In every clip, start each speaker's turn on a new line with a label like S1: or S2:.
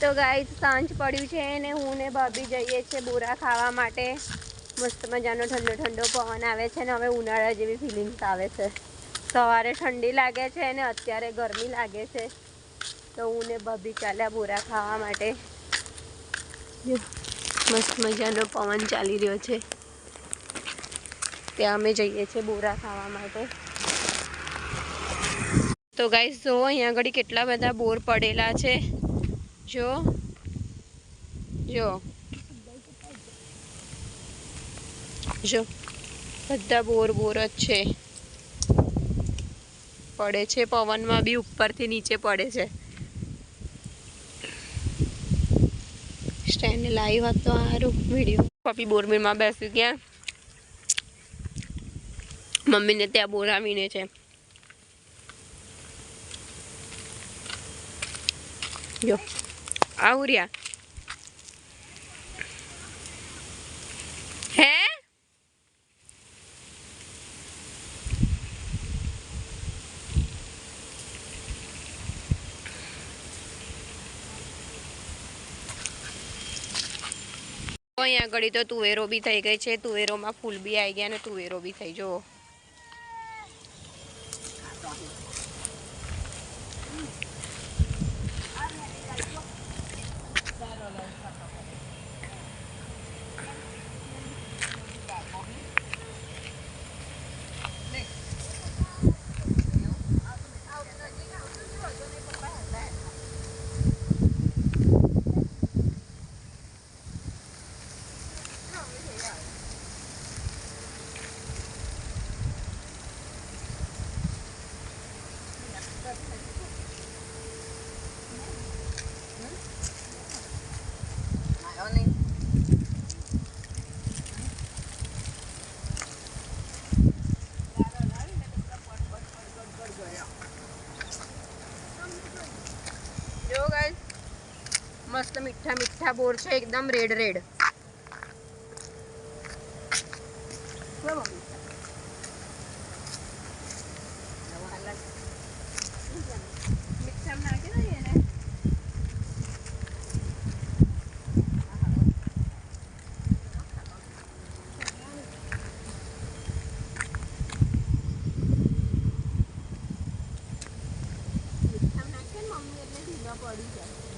S1: તો ગાઈઝ સાંજ પડ્યું છે ને હું ને ભાભી જઈએ છીએ બોરા ખાવા માટે. મસ્ત મજાનો ઠંડો ઠંડો પવન આવે છે ને હવે ઉનાળા જેવી ફિલિંગ્સ આવે છે. સવારે ઠંડી લાગે છે ને અત્યારે ગરમી લાગે છે. તો હું ને ભાભી ચાલ્યા બોરા ખાવા માટે. મસ્ત મજાનો પવન ચાલી રહ્યો છે. ત્યાં અમે જઈએ છીએ બોરા ખાવા માટે. તો ગાઈઝ જો અહીંયા આગળ કેટલા બધા બોર પડેલા છે. જો. જો. જો. બધા બોર બોર જ છે. પડે છે પવનમાં બી ઉપરથી નીચે પડે છે. સ્ટેન્ડ લાઈવ હતો સારું વીડિયો પપ્પી બોરમીરમાં બેસી ગયા. મમ્મીને ત્યાં બોલાવીને છે. જો. આવું રહ્યા હે અહીંયા આગળ તો તુવેરો બી થઈ ગઈ છે. તુવેરોમાં ફૂલ બી આવી ગયા ને તુવેરો બી થઈ જો જો ગાઈસ મસ્ત મીઠા મીઠા બોર છે એકદમ રેડ રેડ. પડી જાય.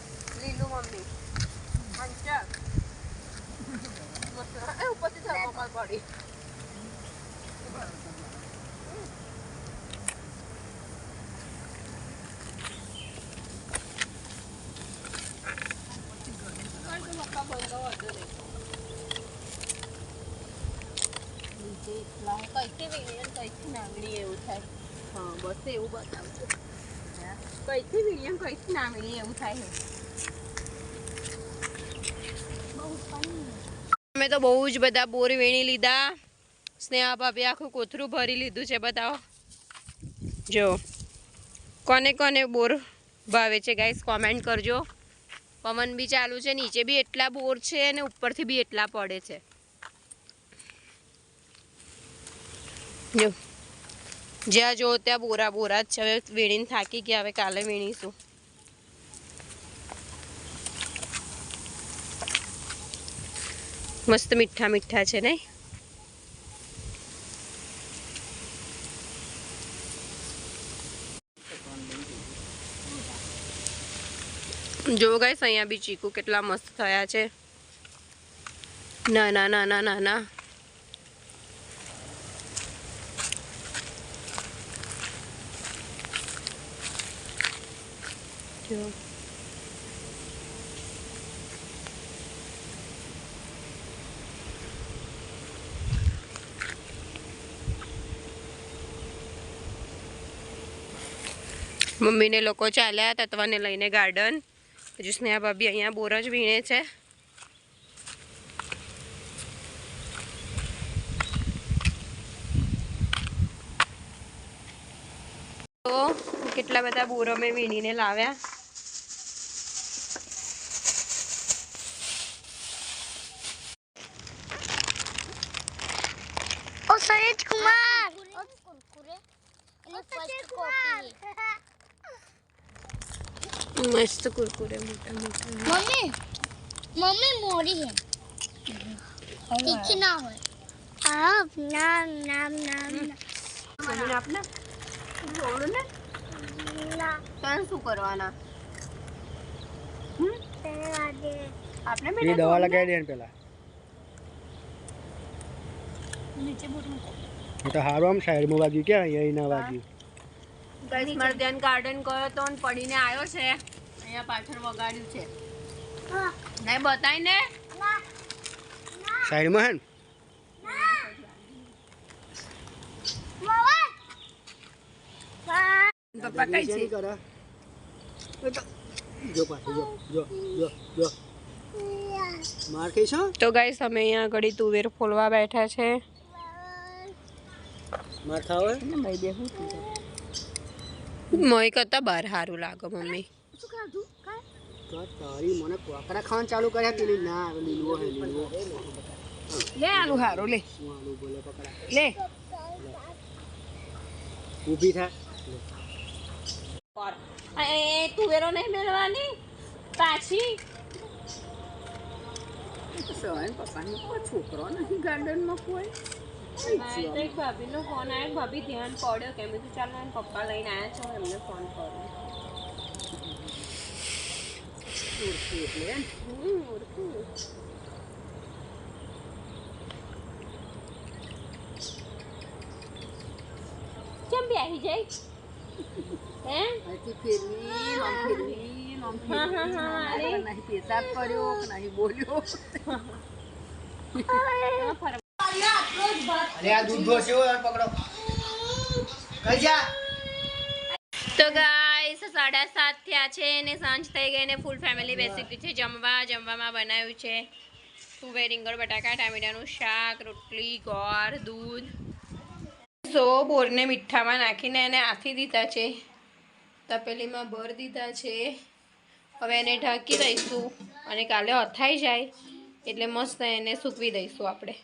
S1: બોરા મરચું લીલું મમ્મી મંચક એ ઉપરથી થર્મોકોલ પડી કઈથી વીણી અને કઈથી નાંગણી એવું થાય હા બસ એવું બતાવજો કઈથી વીણી કઈથી નાંગણી એવું થાય અમે તો બહુ જ બધા બોર વીણી લીધા. સ્નેહા ભાભી આખું કોથરું ભરી લીધું છે, બતાવો. જો, કોને કોને બોર ભાવે છે ગાઈસ કોમેન્ટ કરજો. પવન બી ચાલુ છે, નીચે બી એટલા બોર છે અને ઉપરથી બી એટલા પડે છે. જો, જ્યાં જો ત્યાં બોરા બોરા જ છે. હવે વીણીને થાકી ગયા, હવે કાલે વીણીશું. મસ્ત મીઠા મીઠા છે નહીં જો ગાઈસ અહીંયા બી ચીકુ કેટલા મસ્ત થયા છે. ના ના ના ના ના ના જો. મમ્મીને લોકો ચાલ્યા તત્વાને લઈને ગાર્ડન. હજુ સ્નેહા ભાભી અહીંયા બોર જ વીણે છે. તો કેટલા બધા બોરો મેં વીણીને લાવ્યા.
S2: ઓ સૈયદ કુમાર કુરકુરે. એની ફર્સ્ટ કોપી
S1: મસ્ત કુરકુરે મોટા મોટા
S2: મમ્મી મમ્મી મોરી હે તીખી ના હોય આ નામ નામ નામ
S1: મમ્મીને આપને થોડું ને
S2: ના
S1: તને શું કરવાના આપણે
S3: પેલી દવા લગાવી દે ને પેલા એ તો હારું આમ સાઈડમાં વાગ્યું કે અહીંયા ના વાગ્યું
S1: ગાઈસ મારે ધ્યાન ગાર્ડન ગયો તો ને પડીને આવ્યો છે અહીંયા પાછળ વગાડ્યું છે. નહીં બતાય ને?
S3: સાઈડમાં હે ને?
S1: પપ્પા કઈ છે.
S3: જો પાછું જો જો જો જો. માર ખાઈશ હો?
S1: તો ગાઈસ અમે અહીંયા આગળ તુવેર ફોલવા બેઠા છે.
S3: માર ખાવ? હે?
S1: મોય કરતા બહાર સારું લાગે મમ્મી.
S3: તો? તારી મને કોકરા ખાવાનું ચાલુ કર્યા પેલી ના લીલવો હે લીલવો
S1: લે આલુ સારું લે.
S3: આલુ બોલે પકડા?
S1: લે.
S3: ઊભી થા.
S1: એ તુવેરો નહીં મેળવાની? પાછી? છોકરો નથી ગાર્ડનમાં કોઈ? ભાભીનો ફોન આવ્યો. ભાભી ધ્યાન પડ્યો કેમ કીધું ચાલો એમ પપ્પા લઈને આવ્યા છો એમને ફોન કરું હમ, ઓળખું. કેમ બેસી જાય હે?
S4: અહીંથી ફેરવી આમ ફેરવી આમ
S1: હા હા હા અરે
S4: ફેરવી નહીં પેશાબ કર્યો નહીં બોલ્યો.
S3: અરે. આ દૂધ ધોશે પકડો. કઈ જા.
S1: તો ગાઈસ સાડા સાત થયા છે અને સાંજ થઈ ગઈ ને ફૂલ ફેમિલી બેસી ગઈ છે. જમવા, જમવામાં બનાવ્યું છે. તુવેર રીંગણ, બટાકા, ટામેટાનું શાક, રોટલી, ગોળ, દૂધ. સો બોરને મીઠામાં નાખીને એને આથી દીધા છે. તપેલીમાં ભર દીધા છે. હવે એને ઢાંકી દઈશું અને કાલે અથાઈ જાય. એટલે મસ્ત એને સૂકવી દઈશું આપણે.